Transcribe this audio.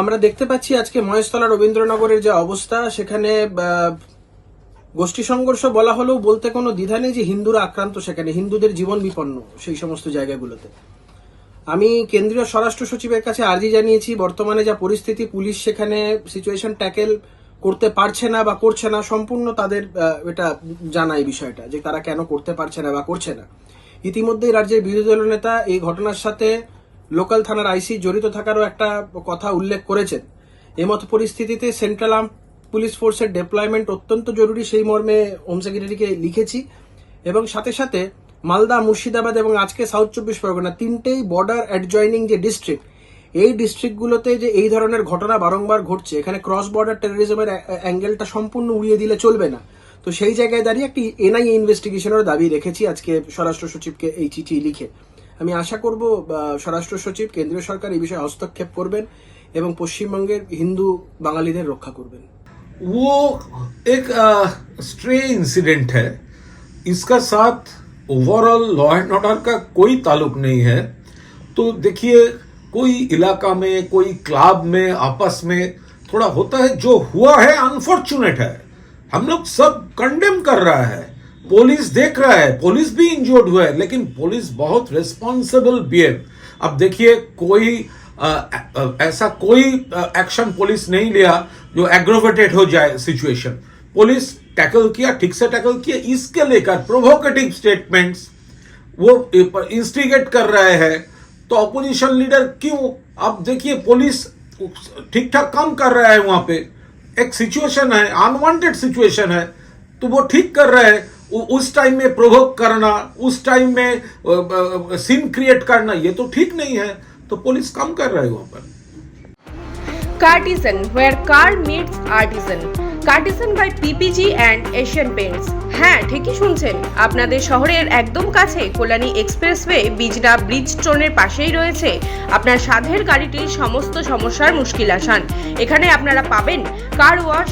আমরা দেখতে পাচ্ছি আজকে মহেশতলা রবীন্দ্রনগরের যে অবস্থা, সেখানে গোষ্ঠী সংঘর্ষ বলা হলেও বলতে কোনো দ্বিধা নেই যে হিন্দুরা আক্রান্ত সেখানে, হিন্দুদের জীবন বিপন্ন সেই সমস্ত জায়গাগুলোতে। আমি কেন্দ্রীয় স্বরাষ্ট্র সচিবের কাছে আর্জি জানিয়েছি, বর্তমানে যা পরিস্থিতি, পুলিশ সেখানে সিচুয়েশন ট্যাকেল করতে পারছে না বা করছে না, সম্পূর্ণ তাদের এটা জানা এই বিষয়টা, যে তারা কেন করতে পারছে না বা করছে না। ইতিমধ্যেই রাজ্যের বিরোধী দল নেতা এই ঘটনার সাথে লোকাল থানার আইসি জড়িত থাকারও একটা কথা উল্লেখ করেছেন। এমত পরিস্থিতিতে সেন্ট্রাল আর্ম পুলিশ ফোর্সের ডেপ্লয়মেন্ট অত্যন্ত জরুরি সেই মর্মে হোম সেক্রেটারিকে লিখেছি এবং সাথে সাথে মালদা, মুর্শিদাবাদ এবং আজকে সাউথ চব্বিশ পরগনা তিনটেই বর্ডার অ্যাডজয়নিং যে ডিস্ট্রিক্ট এই ডিস্ট্রিক্টগুলোতে যে এই ধরনের ঘটনা বারংবার ঘটছে, এখানে ক্রস বর্ডার টেরোরিজমের অ্যাঙ্গেলটা সম্পূর্ণ উড়িয়ে দিলে চলবে না। তো সেই জায়গায় দাঁড়িয়ে একটি এনআইএ ইনভেস্টিগেশনের দাবি রেখেছি আজকে স্বরাষ্ট্র সচিবকে এই চিঠি লিখে। আমি আশা করব আহ, স্বরাষ্ট্র সচিব কেন্দ্রীয় সরকার এই বিষয়ে হস্তক্ষেপ করবেন এবং পশ্চিমবঙ্গের হিন্দু বাঙালিদের রক্ষা করবেন वो एक स्ट्रे इंसिडेंट है इसका साथ ओवरऑल लॉ एंड ऑर्डर का कोई ताल्लुक नहीं है तो देखिए कोई इलाका में कोई क्लब में आपस में थोड़ा होता है जो हुआ है अनफॉर्चुनेट है हम लोग सब कंडेम कर रहा है पुलिस देख रहा है पुलिस भी इंजोर्ड हुआ है लेकिन पुलिस बहुत रिस्पॉन्सिबल बिहेव अब देखिए कोई अ, अ, ऐसा कोई एक्शन पुलिस नहीं लिया जो एग्रोवेटेड हो जाए सिचुएशन पुलिस टैकल किया ठीक से टैकल किया इसके लेकर प्रोवोकेटिव स्टेटमेंट्स वो इंस्टिगेट कर रहे हैं। तो अपोजिशन लीडर क्यों? अब देखिए पुलिस ठीक ठाक काम कर रहा है वहाँ पे। एक सिचुएशन है अनवांटेड सिचुएशन है तो वो ठीक कर रहे हैं। उस टाइम में प्रोवोक करना उस टाइम में सीन क्रिएट करना ये तो ठीक नहीं है तो पुलिस काम कर रहा है वहां पर Cartisan where car meets artisan Cartisan by PPG and Asian Paints হ্যাঁ ঠিকই শুনছেন আপনাদের শহরের একদম কাছে কল্যাণী এক্সপ্রেসওয়ে বিজনা ব্রিজ স্টোনের পাশেই রয়েছে আপনার সাধের গাড়িটির সমস্ত সমস্যার মুশকিল আসান এখানে আপনারা পাবেন কার ওয়াশ